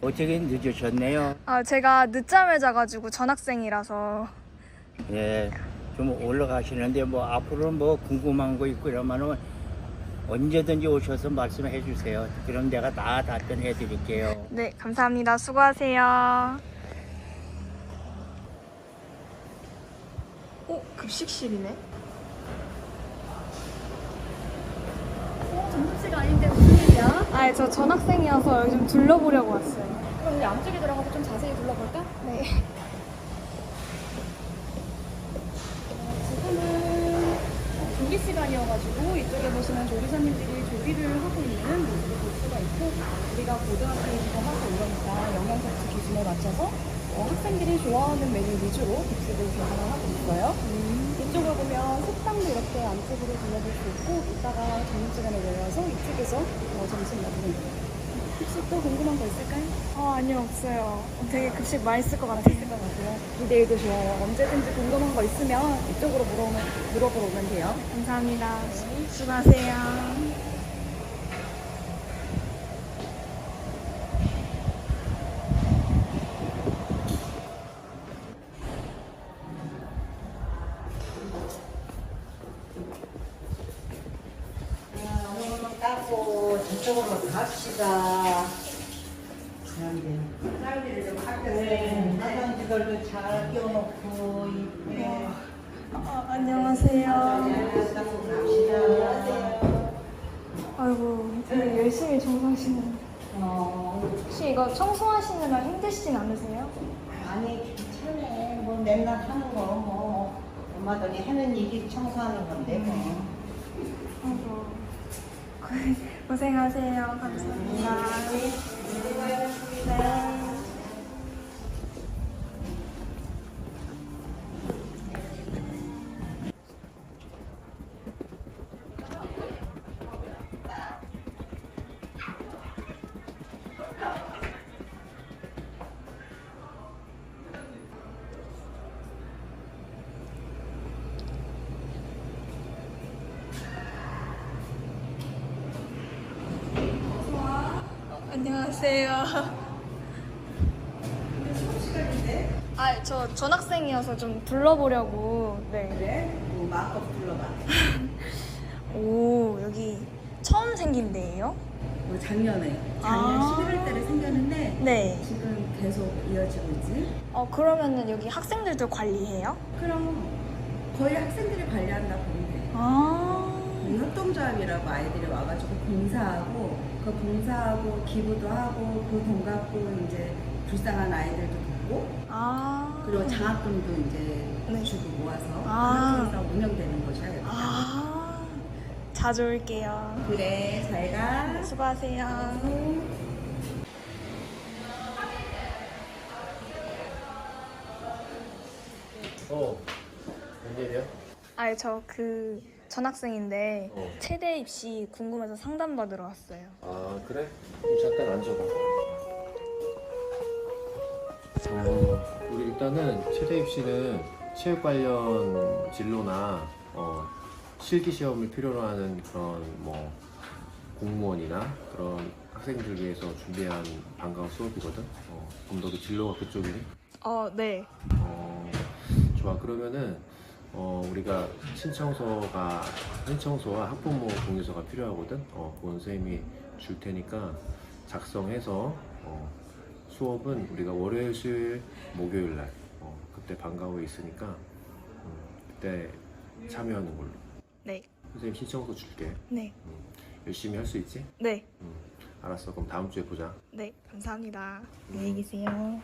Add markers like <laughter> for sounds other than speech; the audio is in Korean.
어떻게 늦으셨네요. 아, 제가 늦잠을 자가지고 전학생이라서. 예, 좀 올라가시는데 뭐 앞으로 뭐 궁금한 거 있고 이러면은 언제든지 오셔서 말씀해 주세요. 그럼 내가 다 답변해 드릴게요. 네, 감사합니다. 수고하세요. 어, 급식실이네. 아, 저 전학생이어서 여기 좀 둘러보려고 왔어요. 그럼 우리 안쪽에 들어가서 좀 자세히 둘러볼까? 네. 지금은 어, 조리 시간이어가지고 이쪽에 보시면 조리사님들이 조리를 하고 있는 모습을 볼 수가 있고 우리가 고등학교에서 하고 이러니까 영양 섭취 기준에 맞춰서 어, 학생들이 좋아하는 메뉴 위주로 급식을 개발을 하고 있어요. 이쪽을 보면 식당도 이렇게 안쪽으로 둘러볼 수 있고 이따가 점심시간에 내려와서 이쪽에서 어, 점심 돼요. 혹시 또 궁금한 거 있을까요? 아, 아니요, 없어요. 되게 급식 맛있을 것 같아요. 있을 것 같아요. 기대해도 좋아요. 언제든지 궁금한 거 있으면 이쪽으로 물어보면, 물어보러 오면 돼요. 감사합니다. 수고하세요. 저쪽으로 갑시다. 딸기를 좀 할때 화장지들도 잘 끼워놓고 이쁘게 아, 안녕하세요. 닦고 갑시다. 아이고, 되게 열심히 청소하시는. 어, 혹시 이거 청소하시느라 힘드시진 않으세요? 아니 괜찮네. 뭐 맨날 하는 거 뭐 엄마들이 하는 일이 청소하는 건데 뭐. 아이고. 고생하세요. 감사합니다. 네. 안녕하세요. 아, 저 전학생이어서 좀 둘러보려고. 네. 그래? 뭐 마음껏 불러봐. <laughs> 오, 여기 처음 생긴 데예요? 뭐 작년에 작년 아. 11월 달에 생겼는데 네. 지금 계속 이어지고 있지. 어, 그러면은 여기 학생들도 관리해요? 그럼 거의 학생들이 관리한다 보면 돼. 아. 우리 협동조합이라고 아이들이 와가지고 봉사하고 그 봉사하고 기부도 하고 그 돈 갖고 이제 불쌍한 아이들도 돕고 아. 그리고 장학금도 이제 네. 주고 모아서 아. 그렇게 해서 운영되는 곳이야. 여기가. 아. 자주 올게요. 그래 잘 가. 수고하세요. 어, 웬일이야? 아, 저그 전학생인데 어. 체대 입시 궁금해서 상담 받으러 왔어요. 아, 그래? 그럼 잠깐 앉아봐. 어, 우리 일단은 최대 입시는 체육 관련 진로나 어, 실기 시험을 필요로 하는 그런 뭐 공무원이나 그런 학생들 위해서 준비한 방과후 수업이거든. 어, 그럼 너도 진로가 그쪽이니? 어, 네. 어, 좋아. 그러면은 어, 우리가 신청서가 신청서와 학부모 동의서가 필요하거든. 어, 그건 선생님이 줄 테니까 작성해서 어, 수업은 우리가 월요일, 수요일, 목요일 날 어, 그때 방과 후에 있으니까 음, 그때 참여하는 걸로. 네. 선생님 신청서 줄게. 네. 음, 열심히 할 수 있지? 네. 음, 알았어. 그럼 다음 주에 보자. 네. 감사합니다. 안녕히 계세요.